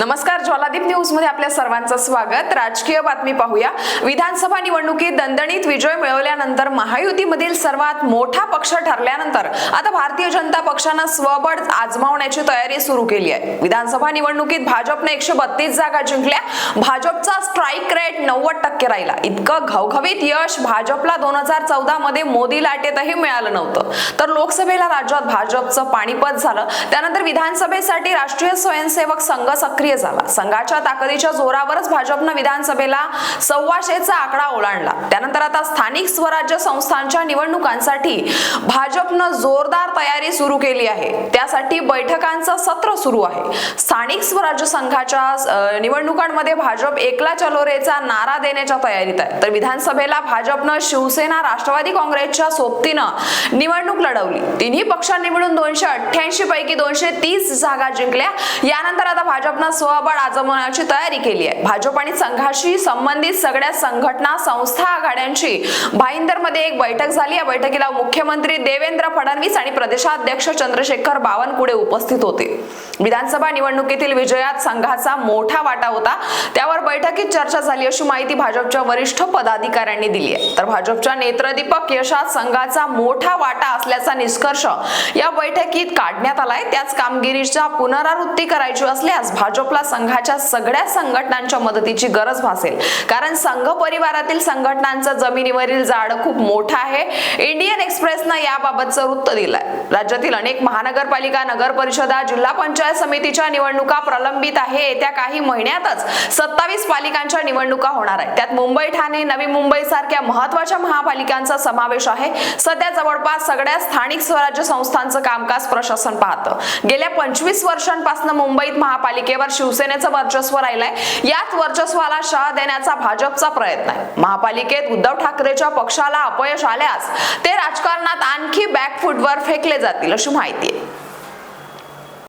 नमस्कार ज्वालादीप न्यूजमध्ये आपल्या सर्वांचं स्वागत. राजकीय बातमी पाहूया. विधानसभा निवडणुकीत दणदणीत विजय मिळवल्यानंतर महायुतीमधील सर्वात मोठा पक्ष ठरल्यानंतर आता भारतीय जनता पक्षानं स्वबळ आजमावण्याची तयारी सुरू केली आहे. विधानसभा निवडणुकीत भाजपने एकशे बत्तीस जागा जिंकल्या. भाजपचा स्ट्राईक रेट नव्वद टक्के राहिला. इतकं घवघवीत यश भाजपला दोन हजार चौदा मध्ये मोदी लाटेतही मिळालं नव्हतं. तर लोकसभेला राज्यात भाजपचं पाणीपत झालं. त्यानंतर विधानसभेसाठी राष्ट्रीय स्वयंसेवक संघ सक्रिय सक्रिय झाला. संघाच्या ताकदीच्या जोरावरच भाजपनं विधानसभेला सव्वाशेचा आकडा ओलांडला. त्यानंतर आता स्थानिक स्वराज्य संस्थांच्या निवडणुकांसाठी भाजपनं जोरदार तयारी सुरू केली आहे. त्यासाठी बैठकांचं सत्र सुरू आहे. स्थानिक स्वराज्य संघाच्या निवडणुकांमध्ये भाजप एकला चलोरेचा नारा देण्याच्या तयारीत आहे. तर विधानसभेला भाजपनं शिवसेना राष्ट्रवादी काँग्रेसच्या सोबतीनं निवडणूक लढवली. तिन्ही पक्षांनी मिळून दोनशे अठ्ठ्याऐंशी पैकी दोनशे तीस जागा जिंकल्या. यानंतर आता भाजपनं स्वबळ आजमवण्याची तयारी केली आहे. भाजप आणि संघाशी संबंधित सगळ्या संघटना संस्था आघाड्यांची भाईंदरमध्ये एक बैठक झाली. या बैठकीला मुख्यमंत्री देवेंद्र फडणवीस आणि प्रदेशाध्यक्ष चंद्रशेखर बावनकुळे उपस्थित होते. विधानसभा निवडणुकीतील विजयात संघाचा मोठा वाटा होता. त्यावर बैठकीत चर्चा झाली अशी माहिती भाजपच्या वरिष्ठ पदाधिकाऱ्यांनी दिली आहे. तर भाजपच्या नेत्रदीपक यशात संघाचा मोठा वाटा असल्याचा निष्कर्ष या बैठकीत काढण्यात आलाय. त्याच कामगिरीच्या पुनरावृत्ती करायची असल्यास भाजप भाजपला संघाच्या सगळ्या संघटनांच्या मदतीची गरज भासेल. कारण संघ परिवारातील संघटनांचं जमिनीवरील जाड खूप मोठं आहे. इंडियन एक्सप्रेसनं याबाबतचं वृत्त दिलंय. राज्यातील अनेक महानगरपालिका नगर परिषदा जिल्हा पंचायत समितीच्या निवडणुका प्रलंबित आहे. येत्या काही महिन्यातच सत्तावीस पालिकांच्या निवडणुका होणार आहेत. त्यात मुंबई ठाणे नवी मुंबई सारख्या महत्त्वाच्या महापालिकांचा समावेश आहे. सध्या जवळपास सगळ्या स्थानिक स्वराज्य संस्थांचं कामकाज प्रशासन पाहतं. गेल्या पंचवीस वर्षांपासून मुंबईत महापालिकेवर शिवसेनेचं वर्चस्व राहिलंय. यात वर्चस्वाला शाह देण्याचा भाजपचा प्रयत्न आहे. महापालिकेत उद्धव ठाकरेच्या पक्षाला अपयश आल्यास ते राजकारणात आणखी बॅकफुटवर फेकले जातील अशी माहिती आहे.